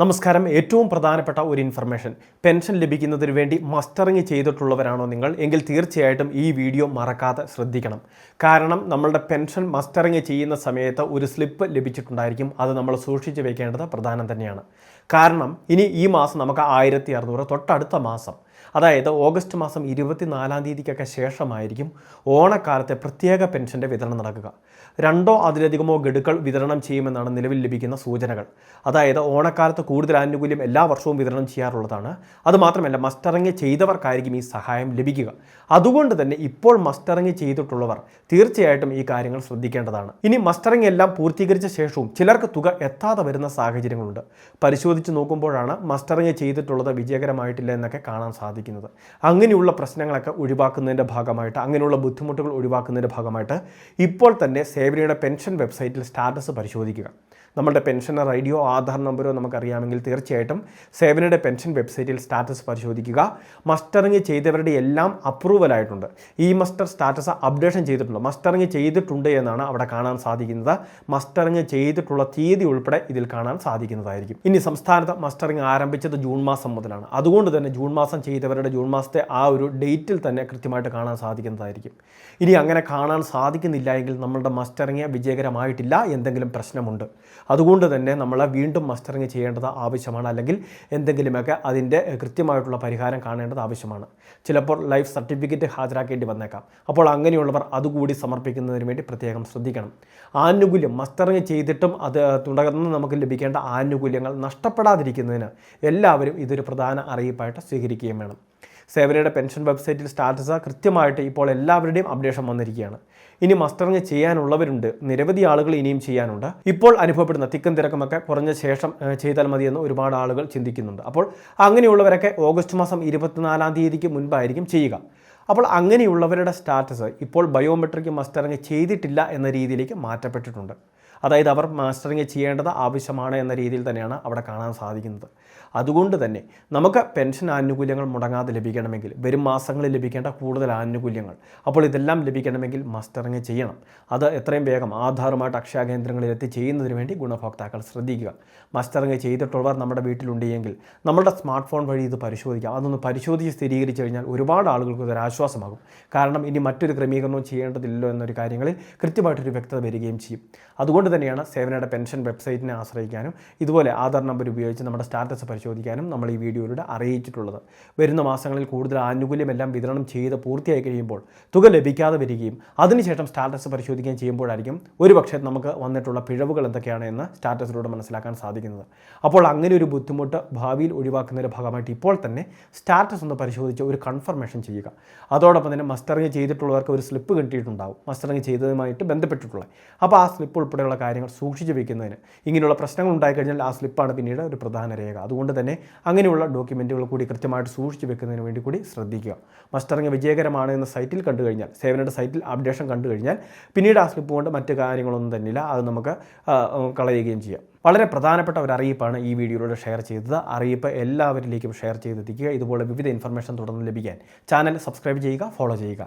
നമസ്കാരം. ഏറ്റവും പ്രധാനപ്പെട്ട ഒരു ഇൻഫർമേഷൻ പെൻഷൻ ലഭിക്കുന്നതിന് വേണ്ടി മസ്റ്ററിങ് ചെയ്തിട്ടുള്ളവരാണോ നിങ്ങൾ? എങ്കിൽ തീർച്ചയായിട്ടും ഈ വീഡിയോ മറക്കാതെ ശ്രദ്ധിക്കണം. കാരണം നമ്മളുടെ പെൻഷൻ മസ്റ്ററിങ് ചെയ്യുന്ന സമയത്ത് ഒരു സ്ലിപ്പ് ലഭിച്ചിട്ടുണ്ടായിരിക്കും. അത് നമ്മൾ സൂക്ഷിച്ചു വെക്കേണ്ടത് പ്രധാനം തന്നെയാണ്. കാരണം ഇനി ഈ മാസം നമുക്ക് ആയിരത്തി അറുന്നൂറ് തൊട്ടടുത്ത മാസം. അതായത് ഓഗസ്റ്റ് മാസം ഇരുപത്തിനാലാം തീയതിക്കൊക്കെ ശേഷമായിരിക്കും ഓണക്കാലത്തെ പ്രത്യേക പെൻഷന്റെ വിതരണം നടക്കുക. രണ്ടോ അതിലധികമോ ഗഡുക്കൾ വിതരണം ചെയ്യുമെന്നാണ് നിലവിൽ ലഭിക്കുന്ന സൂചനകൾ. അതായത് ഓണക്കാലത്ത് കൂടുതൽ ആനുകൂല്യം എല്ലാ വർഷവും വിതരണം ചെയ്യാറുള്ളതാണ്. അതുമാത്രമല്ല മസ്റ്ററിങ് ചെയ്തവർക്കായിരിക്കും ഈ സഹായം ലഭിക്കുക. അതുകൊണ്ട് തന്നെ ഇപ്പോൾ മസ്റ്ററിങ് ചെയ്തിട്ടുള്ളവർ തീർച്ചയായിട്ടും ഈ കാര്യങ്ങൾ ശ്രദ്ധിക്കേണ്ടതാണ്. ഇനി മസ്റ്ററിങ് എല്ലാം പൂർത്തീകരിച്ച ശേഷവും ചിലർക്ക് തുക എത്താതെ വരുന്ന സാഹചര്യങ്ങളുണ്ട്. പരിശോധിച്ച് നോക്കുമ്പോഴാണ് മസ്റ്ററിങ് ചെയ്തിട്ടുള്ളത് വിജയകരമായിട്ടില്ല എന്നൊക്കെ കാണാൻ സാധിക്കുന്നത്. അങ്ങനെയുള്ള പ്രശ്നങ്ങളൊക്കെ ഒഴിവാക്കുന്നതിന്റെ ഭാഗമായിട്ട് അങ്ങനെയുള്ള ബുദ്ധിമുട്ടുകൾ ഒഴിവാക്കുന്നതിന്റെ ഭാഗമായിട്ട് ഇപ്പോൾ തന്നെ സേവനയുടെ പെൻഷൻ വെബ്സൈറ്റിൽ സ്റ്റാറ്റസ് പരിശോധിക്കുക. നമ്മളുടെ പെൻഷനർ ഐ ഡിയോ ആധാർ നമ്പറോ നമുക്കറിയാമെങ്കിൽ തീർച്ചയായിട്ടും സേവനയുടെ പെൻഷൻ വെബ്സൈറ്റിൽ സ്റ്റാറ്റസ് പരിശോധിക്കുക. മസ്റ്ററിങ് ചെയ്തവരുടെ എല്ലാം അപ്രൂവൽ ആയിട്ടുണ്ട്. ഈ മസ്റ്റർ സ്റ്റാറ്റസ് അപ്ഡേഷൻ ചെയ്തിട്ടുണ്ട്. മസ്റ്ററിങ് ചെയ്തിട്ടുണ്ട് എന്നാണ് അവിടെ കാണാൻ സാധിക്കുന്നത്. മസ്റ്ററിങ് ചെയ്തിട്ടുള്ള തീയതി ഉൾപ്പെടെ ഇതിൽ കാണാൻ സാധിക്കുന്നതായിരിക്കും. ഇനി സംസ്ഥാനത്ത് മസ്റ്ററിങ് ആരംഭിച്ചത് ജൂൺ മാസം മുതലാണ്. അതുകൊണ്ട് തന്നെ ജൂൺ മാസം ചെയ്തവരുടെ ജൂൺ മാസത്തെ ആ ഒരു ഡേറ്റിൽ തന്നെ കൃത്യമായിട്ട് കാണാൻ സാധിക്കുന്നതായിരിക്കും. ഇനി അങ്ങനെ കാണാൻ സാധിക്കുന്നില്ല എങ്കിൽ നമ്മളുടെ മസ്റ്ററിങ് വിജയകരമായിട്ടില്ല. എന്തെങ്കിലും പ്രശ്നമുണ്ട്. അതുകൊണ്ട് തന്നെ നമ്മൾ വീണ്ടും മസ്റ്ററിങ് ചെയ്യേണ്ടത് ആവശ്യമാണ് അല്ലെങ്കിൽ എന്തെങ്കിലുമൊക്കെ അതിന്റെ കൃത്യമായിട്ടുള്ള പരിഹാരം കാണേണ്ടത് ആവശ്യമാണ്. ചിലപ്പോൾ ലൈഫ് സർട്ടിഫിക്കറ്റ് ഹാജരാക്കേണ്ടി വന്നേക്കാം. അപ്പോൾ അങ്ങനെയുള്ളവർ അതുകൂടി സമർപ്പിക്കുന്നതിന് വേണ്ടി പ്രത്യേകം ശ്രദ്ധിക്കണം. ആനുകൂല്യം മസ്റ്ററിങ് ചെയ്തിട്ടും അത് തുടർന്ന് നമുക്ക് ലഭിക്കേണ്ട ആനുകൂല്യങ്ങൾ നഷ്ടപ്പെടാതിരിക്കുന്നതിന് എല്ലാവരും ഇതൊരു പ്രധാന അറിയിപ്പായിട്ട് സ്വീകരിക്കുകയും വേണം. സേവനയുടെ പെൻഷൻ വെബ്സൈറ്റിൽ സ്റ്റാറ്റസ് കൃത്യമായിട്ട് ഇപ്പോൾ എല്ലാവരുടെയും അപ്ഡേഷൻ വന്നിരിക്കുകയാണ്. ഇനി മസ്റ്ററിങ് ചെയ്യാനുള്ളവരുണ്ട്. നിരവധി ആളുകൾ ഇനിയും ചെയ്യാനുണ്ട്. ഇപ്പോൾ അനുഭവപ്പെടുന്ന തിക്കും തിരക്കുമൊക്കെ കുറഞ്ഞ ശേഷം ചെയ്താൽ മതിയെന്ന് ഒരുപാട് ആളുകൾ ചിന്തിക്കുന്നുണ്ട്. അപ്പോൾ അങ്ങനെയുള്ളവരൊക്കെ ഓഗസ്റ്റ് മാസം ഇരുപത്തിനാലാം തീയതിക്ക് മുൻപായിരിക്കും ചെയ്യുക. അപ്പോൾ അങ്ങനെയുള്ളവരുടെ സ്റ്റാറ്റസ് ഇപ്പോൾ ബയോമെട്രിക് മസ്റ്ററിങ് ചെയ്തിട്ടില്ല എന്ന രീതിയിലേക്ക് മാറ്റപ്പെട്ടിട്ടുണ്ട്. അതായത് അവർ മാസ്റ്ററിങ് ചെയ്യേണ്ടത് ആവശ്യമാണ് എന്ന രീതിയിൽ തന്നെയാണ് അവിടെ കാണാൻ സാധിക്കുന്നത്. അതുകൊണ്ട് തന്നെ നമുക്ക് പെൻഷൻ ആനുകൂല്യങ്ങൾ മുടങ്ങാതെ ലഭിക്കണമെങ്കിൽ വരും മാസങ്ങളിൽ ലഭിക്കേണ്ട കൂടുതൽ ആനുകൂല്യങ്ങൾ. അപ്പോൾ ഇതെല്ലാം ലഭിക്കണമെങ്കിൽ മസ്റ്ററിങ് ചെയ്യണം. അത് എത്രയും വേഗം ആധാറുമായിട്ട് അക്ഷയ കേന്ദ്രങ്ങളിൽ എത്തി ചെയ്യുന്നതിന് വേണ്ടി ഗുണഭോക്താക്കൾ ശ്രദ്ധിക്കുക. മസ്റ്ററിങ് ചെയ്തിട്ടുള്ളവർ നമ്മുടെ വീട്ടിലുണ്ടെങ്കിൽ നമ്മുടെ സ്മാർട്ട് ഫോൺ വഴി ഇത് പരിശോധിക്കാം. അതൊന്ന് പരിശോധിച്ച് സ്ഥിരീകരിച്ചു കഴിഞ്ഞാൽ ഒരുപാട് ആളുകൾക്ക് ഇതൊരു ആശ്വാസമാകും. കാരണം ഇനി മറ്റൊരു ക്രമീകരണവും ചെയ്യേണ്ടതില്ലല്ലോ എന്നൊരു കാര്യങ്ങളിൽ കൃത്യമായിട്ടൊരു വ്യക്തത വരികയും ചെയ്യും. അതുകൊണ്ട് തന്നെയാണ് സേവനയുടെ പെൻഷൻ വെബ്സൈറ്റിനെ ആശ്രയിക്കാനും ഇതുപോലെ ആധാർ നമ്പർ ഉപയോഗിച്ച് നമ്മുടെ സ്റ്റാറ്റസ് പരിശോധിക്കാനും നമ്മൾ ഈ വീഡിയോയിലൂടെ അറിയിച്ചിട്ടുള്ളത്. വരുന്ന മാസങ്ങളിൽ കൂടുതൽ ആനുകൂല്യമെല്ലാം വിതരണം ചെയ്ത് പൂർത്തിയായി കഴിയുമ്പോൾ തുക ലഭിക്കാതെ വരികയും അതിനുശേഷം സ്റ്റാറ്റസ് പരിശോധിക്കുകയും ചെയ്യുമ്പോഴായിരിക്കും ഒരുപക്ഷെ നമുക്ക് വന്നിട്ടുള്ള പിഴവുകൾ എന്തൊക്കെയാണ് എന്ന് സ്റ്റാറ്റസിലൂടെ മനസ്സിലാക്കാൻ സാധിക്കുന്നത്. അപ്പോൾ അങ്ങനെ ഒരു ബുദ്ധിമുട്ട് ഭാവിയിൽ ഒഴിവാക്കുന്നതിന്റെ ഭാഗമായിട്ട് ഇപ്പോൾ തന്നെ സ്റ്റാറ്റസ് ഒന്ന് പരിശോധിച്ച് ഒരു കൺഫർമേഷൻ ചെയ്യുക. അതോടൊപ്പം തന്നെ മസ്റ്ററിങ് ചെയ്തിട്ടുള്ളവർക്ക് ഒരു സ്ലിപ്പ് കിട്ടിയിട്ടുണ്ടാവും. മസ്റ്ററിങ് ചെയ്തതുമായിട്ട് ബന്ധപ്പെട്ടിട്ടുള്ള. അപ്പോൾ ആ സ്ലിപ്പ് ഉൾപ്പെടെയുള്ള കാര്യങ്ങൾ സൂക്ഷിച്ച് വെക്കുന്നതിന് ഇങ്ങനെയുള്ള പ്രശ്നങ്ങൾ ഉണ്ടായിക്കഴിഞ്ഞാൽ ആ സ്ലിപ്പാണ് പിന്നീട് ഒരു പ്രധാന രേഖ. അതുകൊണ്ട് തന്നെ അങ്ങനെയുള്ള ഡോക്യുമെന്റുകൾ കൂടി കൃത്യമായിട്ട് സൂക്ഷിച്ച് വെക്കുന്നതിന് വേണ്ടി കൂടി ശ്രദ്ധിക്കുക. മസ്റ്ററിങ് വിജയകരമാണ് എന്ന സൈറ്റിൽ കണ്ടു കഴിഞ്ഞാൽ സേവനയുടെ സൈറ്റിൽ അപ്ഡേഷൻ കണ്ടു കഴിഞ്ഞാൽ പിന്നീട് ആ സ്ലിപ്പ് കൊണ്ട് മറ്റു കാര്യങ്ങളൊന്നും തന്നില്ല. അത് നമുക്ക് കളയുകയും ചെയ്യാം. വളരെ പ്രധാനപ്പെട്ട ഒരു അറിയിപ്പാണ് ഈ വീഡിയോയിലൂടെ ഷെയർ ചെയ്തത്. അറിയിപ്പ് എല്ലാവരിലേക്കും ഷെയർ ചെയ്തെത്തിക്കുക. ഇതുപോലെ വിവിധ ഇൻഫർമേഷൻ തുടർന്ന് ലഭിക്കാൻ ചാനൽ സബ്സ്ക്രൈബ് ചെയ്യുക ഫോളോ ചെയ്യുക.